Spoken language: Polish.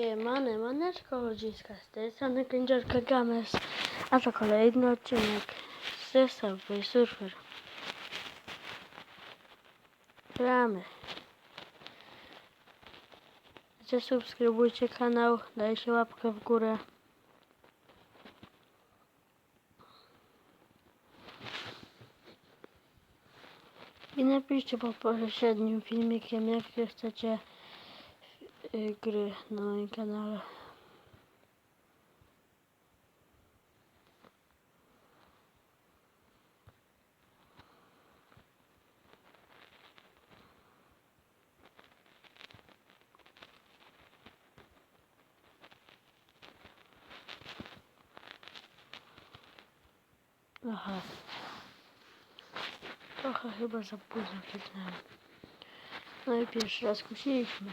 Siemane, maneczko ludziska, z tej strony Kędziorka Games, a to kolejny odcinek z Subway Surfer. Gramy. Zasubskrybujcie kanał, dajcie łapkę w górę. I napiszcie pod poprzednim filmikiem, jakie chcecie gry na moim kanale. Aha. Trochę chyba za późno kliknąłem. No i pierwszy raz kusiliśmy.